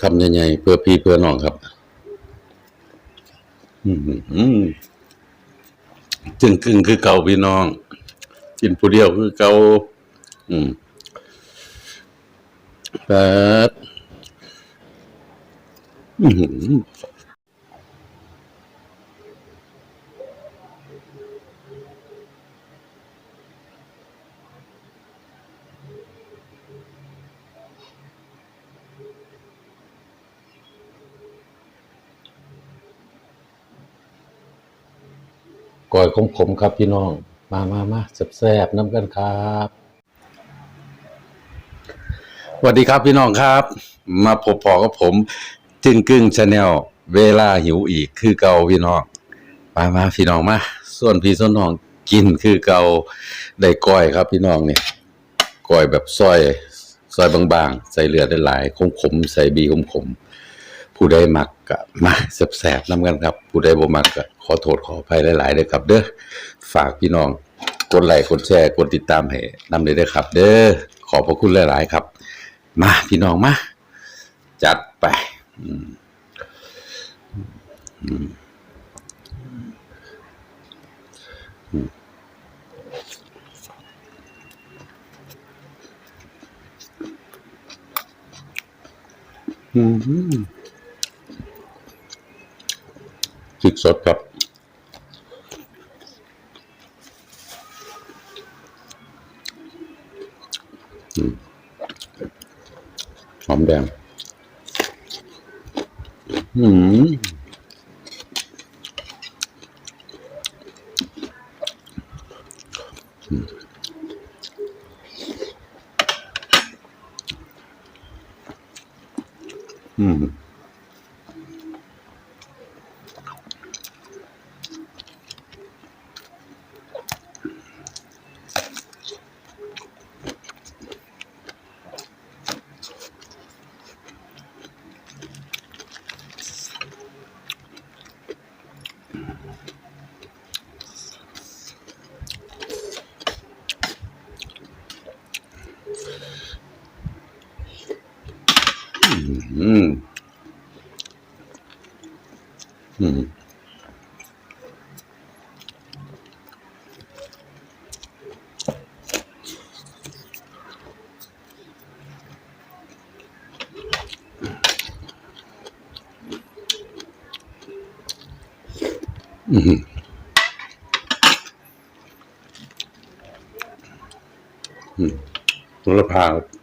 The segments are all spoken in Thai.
คำใหญ่ๆเพื่อพี่เพื่อน้องครับจึงกึ่งคือเก่าพี่น้อง กินผู้เดียวคือเก่าอืมแปดอือ หือก่อยขมครับพี่น้อง มามามาแซ่บๆน้ำกันครับสวัสดีครับพี่น้องครับ มาพบพอกับผมจึงกึ่งชาแนลเวลาหิวอีกคือเก่าพี่น้อง มามาพี่น้องมาส่วนพี่ส่วนน้องกินคือเก่าได้ก้อยครับพี่น้องเนี่ยก้อยแบบซอยซอยบางๆ ใส่เลือดได้หลายขมๆใส่บีขมๆ ผู้ใดมักก็มาแสบๆน้ำกันครับ ผู้ใดบ่มักก็ขอโทษขออภัยหลายๆเด้อครับ เด้อฝากพี่น้องกดไลค์กดแชร์กดติดตามให้นำเลยเด้อครับ เด้อขอบพระคุณหลายๆครับ มาพี่น้องมาจัดไปอืมอืมอืมอืมพริก สดครับหอมแดงอืมอืม อืม อืม อืมอืมมะพาวอืม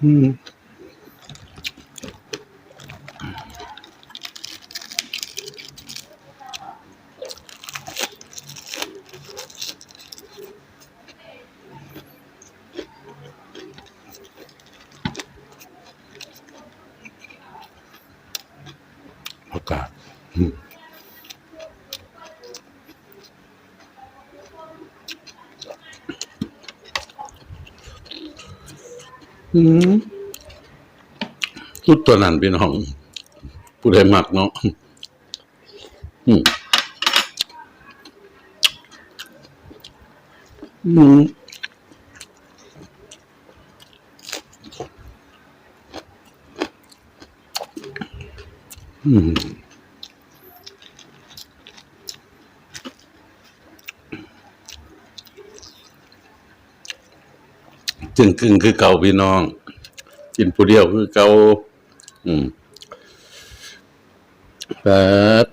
อากาศอืมอืม สุดตัวนั้นพี่น้อง ผู้ใดมักเนาะอืมอืมอืม จึงกึ่งคือเก่าพี่น้อง กินผู้เดียวคือเก่าอืมแปด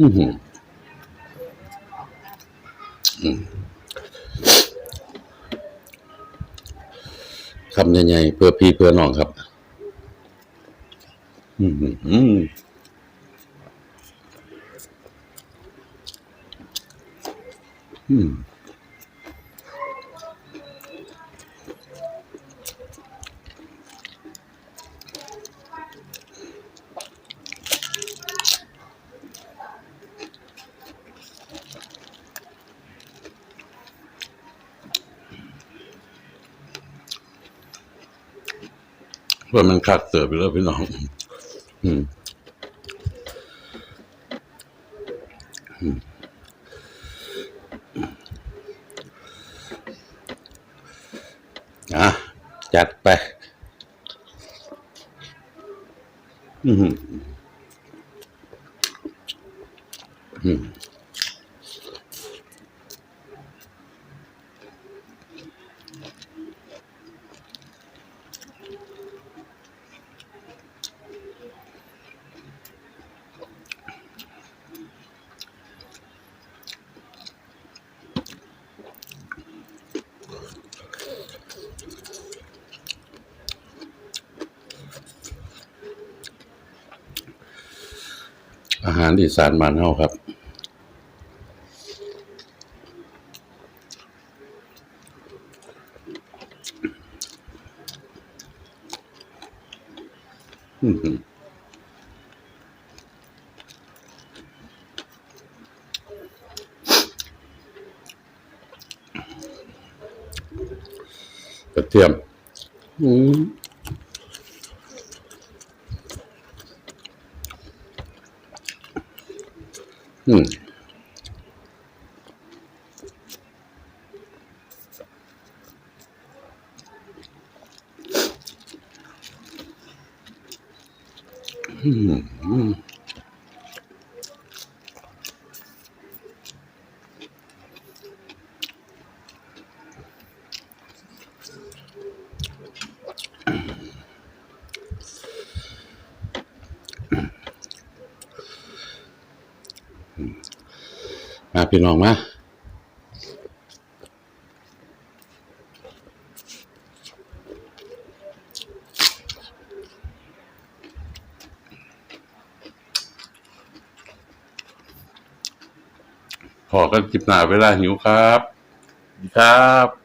อือหืออือหือคำใหญ่ๆเพื่อพี่เพื่อน้องครับ อืมอืมอืม เพื่อมันคักเสิบไปแล้วพี่น้อง อืมอะจัดไป อืมอืม อาหารอีสานบ้านเฮาครับ อืมกระเทียม อืม อืมอืมอืม พี่น้องมาพอกันจิบหนาเวลาหิวครับสวัสดีครับ